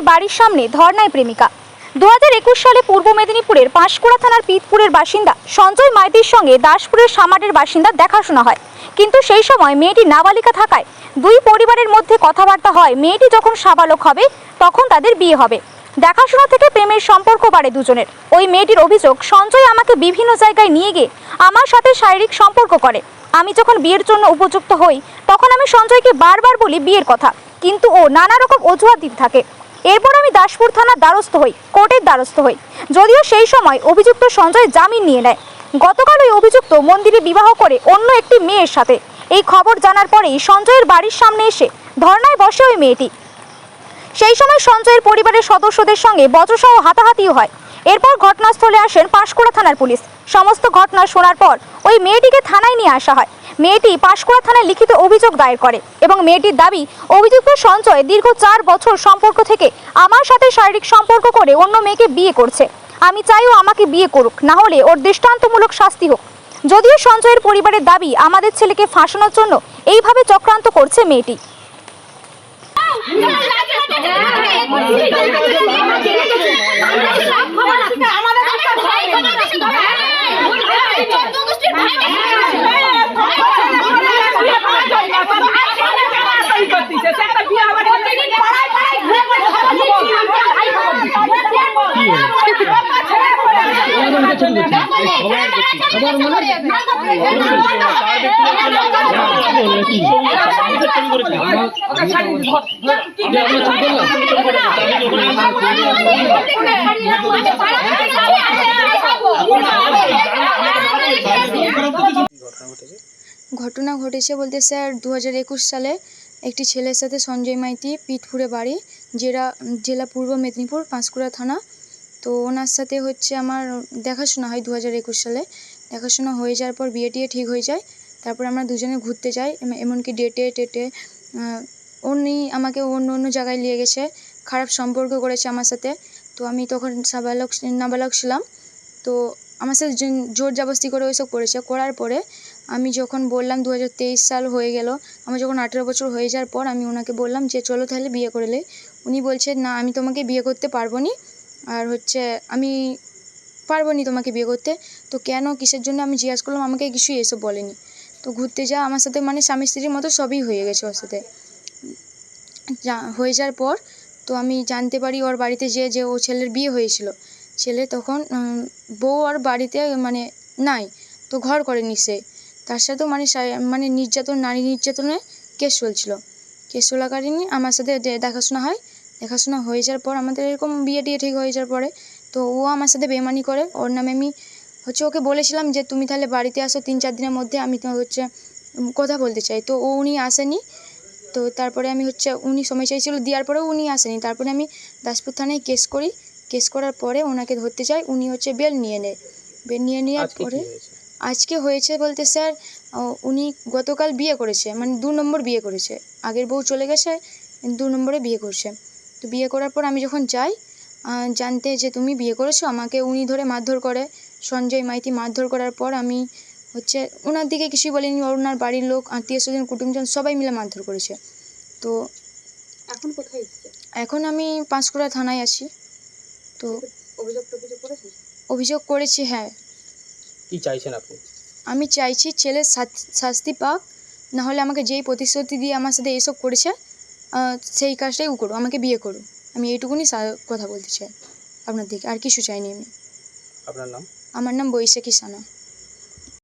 সঞ্জয়ের বাড়ির সামনে ধর্নায় প্রেমিকা। দু একুশ সালে পূর্ব মেদিনীপুরের পাঁশকুড়া থানার পিতপুরের বাসিন্দা সঞ্জয় মাইতির সঙ্গে দাসপুরের সামাটের বাসিন্দা দেখাশোনা হয়। কিন্তু সেই সময় মেয়েটি নাবালিকা থাকায় দুই পরিবারের মধ্যে কথাবার্তা হয়। মেয়েটি যখন সাবালক হবে, তখন তাদের বিয়ে হবে। দেখাশোনা থেকে প্রেমের সম্পর্ক বাড়ে দুজনের। ওই মেয়েটির অভিযোগ, সঞ্জয় আমাকে বিভিন্ন জায়গায় নিয়ে গিয়ে আমার সাথে শারীরিক সম্পর্ক করে। আমি যখন বিয়ের জন্য উপযুক্ত হই, তখন আমি সঞ্জয়কে বারবার বলি বিয়ের কথা। কিন্তু ও নানা রকম অজুহাত দিতে থাকে। এরপর আমি দাসপুর থানার দ্বারস্থ হই, কোর্টের দ্বারস্থ হই। যদিও সেই সময় অভিযুক্ত সঞ্জয় জামিন নিয়ে নেয়। গতকাল ওই অভিযুক্ত মন্দিরে বিবাহ করে অন্য একটি মেয়ের সাথে। এই খবর জানার পরেই সঞ্জয়ের বাড়ির সামনে এসে ধর্নায় বসে ওই মেয়েটি। সেই সময় সঞ্জয়ের পরিবারের সদস্যদের সঙ্গে বজ্রসহ হাতাহাতিও হয়। এরপর ঘটনাস্থলে আসেন পাঁশকুড়া থানার পুলিশ। সমস্ত ঘটনা শোনার পর ওই মেয়েটিকে থানায় নিয়ে আসা হয়। মেয়েটি পাঁশকুড়া থানায় লিখিত অভিযোগ দায়ের করে এবং মেয়েটির দাবি অভিযুক্ত সঞ্জয় দীর্ঘ চার বছর সম্পর্ক থেকে আমার সাথে শারীরিক সম্পর্ক করে অন্য মেয়েকে বিয়ে করছে আমি চাইও আমাকে বিয়ে করুক না হলে ওর দৃষ্টান্তমূলক শাস্তি হোক যদিও সঞ্জয়ের পরিবারের দাবি আমাদের ছেলেকে ফাঁসানোর জন্য এইভাবে চক্রান্ত করছে মেয়েটি ঘটনা ঘটেছে বলতে স্যার দু হাজার একুশ সালে একটি ছেলের সাথে সঞ্জয় মাইতি পিঠপুরে বাড়ি জেলা জেলা পূর্ব মেদিনীপুর পাঁশকুড়া থানা তো ওনার সাথে হচ্ছে আমার দেখাশোনা হয় দু হাজার একুশ সালে। দেখাশোনা হয়ে যাওয়ার পর বিয়ে টিয়ে ঠিক হয়ে যায়। তারপর আমরা দুজনে ঘুরতে যাই এমনকি ডেটে টেটে উনি আমাকে অন্য অন্য জায়গায় নিয়ে গেছে, খারাপ সম্পর্ক করেছে আমার সাথে। তো আমি তখন সাবালক, নাবালক ছিলাম। তো আমার সাথে জোর- জবরদস্তি করে ওইসব করেছে। করার পরে আমি যখন বললাম দু হাজার তেইশ সাল হয়ে গেল, আমার যখন আঠেরো বছর হয়ে যাওয়ার পর আমি ওনাকে বললাম যে, চলো তাহলে বিয়ে করে উনি বলছে, না, আমি তোমাকে বিয়ে করতে পারব নি। আর হচ্ছে আমি পারব নি তোমাকে বিয়ে করতে। তো কেন, কিসের জন্য আমি জিজ্ঞাসা করলাম, আমাকে কিছুই এসব বলেনি। তো ঘুরতে যা আমার সাথে মানে স্বামী স্ত্রীর মতো সবই হয়ে গেছে ওর সাথে। যা, হয়ে যাওয়ার পর তো আমি জানতে পারি ওর বাড়িতে যে যে ও ছেলের বিয়ে হয়েছিল। ছেলে তখন বউ আর বাড়িতে মানে নাই, তো ঘর করেনি সে। তার সাথেও মানে মানে নির্যাতন, নারী নির্যাতনের কেস চলছিল। কেস চলাকালীনই আমার সাথে দেখাশোনা হয়। দেখাশোনা হয়ে যাওয়ার পর আমাদের এরকম বিয়ে টিয়ে ঠিক হয়ে যাওয়ার পরে তো ও আমার সাথে বেমানি করে। ওর নামে আমি হচ্ছে ওকে বলেছিলাম যে তুমি তাহলে বাড়িতে আসো তিন চার দিনের মধ্যে আমি তো হচ্ছে কথা বলতে চাই। তো ও উনি আসেনি। তো তারপরে আমি হচ্ছে উনি সময় চাইছিল দেওয়ার পরেও উনি আসেনি। তারপরে আমি দাসপুর থানায় কেস করি। কেস করার পরে ওনাকে ধরতে চাই উনি হচ্ছে বেল নিয়ে নেয়। বেল নিয়ে নেওয়ার পরে আজকে হয়েছে বলতে স্যার উনি গতকাল বিয়ে করেছে মানে দু নম্বর বিয়ে করেছে। আগের বউ চলে গেছে দু নম্বরে বিয়ে করছে। তো বিয়ে করার পর আমি যখন যাই জানতে যে তুমি বিয়ে করেছ আমাকে উনি ধরে মারধর করে। সঞ্জয় মাইতি মারধর করার পর আমি হচ্ছে ওনার দিকে কিছুই বলিনি ওনার বাড়ির লোক আত্মীয় স্বজন কুটুমজন সবাই মিলে মারধর করেছে। তো এখন কোথায় এখন আমি পাঁশকুড়া থানায় আছি। তো অভিযোগ করেছি হ্যাঁ। কি চাইছেন আপনি? আমি চাইছি ছেলের শাস্তি পাক নাহলে আমাকে যেই প্রতিশ্রুতি দিয়ে আমার সাথে এসব করেছে সেই কাজটাই ও করো আমাকে বিয়ে করো আমি এইটুকুনি কথা বলতে চাই আপনার দিকে আর কিছু চাইনি আমি। আপনার নাম? আমার নাম বৈশাখী সানা।